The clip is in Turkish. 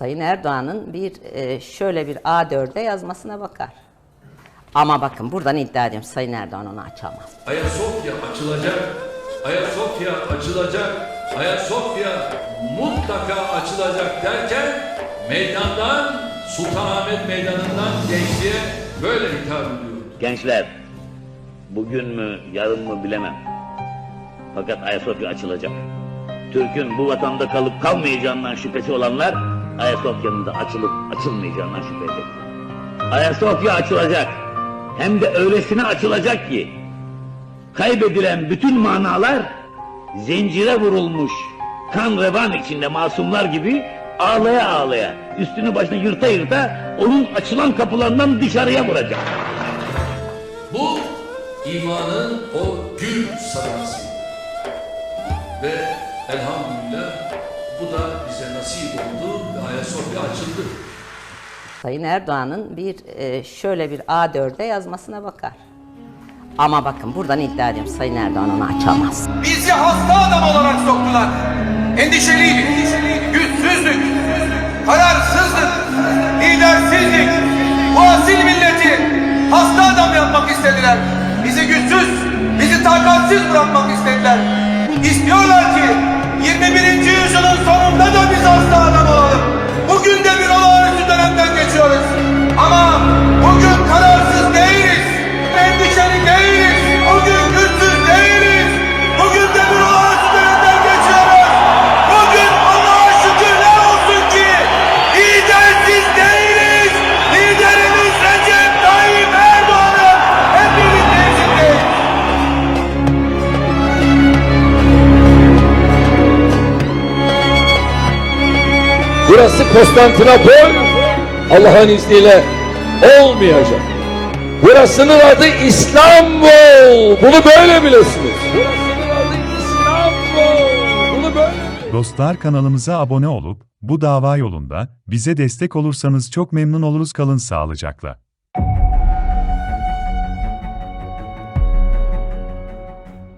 Sayın Erdoğan'ın bir e, şöyle bir A4'e yazmasına bakar. Ama bakın buradan iddia ediyorum Sayın Erdoğan onu açamaz. Ayasofya açılacak. Ayasofya açılacak. Ayasofya mutlaka açılacak derken meydandan Sultanahmet Meydanı'ndan gençliğe böyle hitap ediyor. Gençler, bugün mü, yarın mı bilemem. Fakat Ayasofya açılacak. Türk'ün bu vatanda kalıp kalmayacağından şüphesi olanlar, Ayasofya'nın da açılıp açılmayacağından şüphe edecekler. Ayasofya açılacak. Hem de öylesine açılacak ki, kaybedilen bütün manalar, zincire vurulmuş, kan revan içinde masumlar gibi ağlaya ağlaya, üstünü başını yırta yırta, onun açılan kapılarından dışarıya vuracak. Bu imanın o gül sadası. Ve elhamdülillah bu da bize nasip oldu açıldı. Sayın Erdoğan'ın bir e, şöyle bir A4'e yazmasına bakar. Ama bakın buradan iddia ediyorum Sayın Erdoğan onu açamaz. Bizi hasta adam olarak soktular. Endişeliydik, güçsüzdük, kararsızdık, lidersizdik. Bu asil milleti hasta adam yapmak istediler. Bizi güçsüz, bizi takatsiz bırakmak istediler. Burası Konstantinopol Allah'ın izniyle olmayacak. Burasının adı İstanbul. Bunu böyle bilesiniz. Dostlar kanalımıza abone olup bu dava yolunda bize destek olursanız çok memnun oluruz kalın sağlıcakla.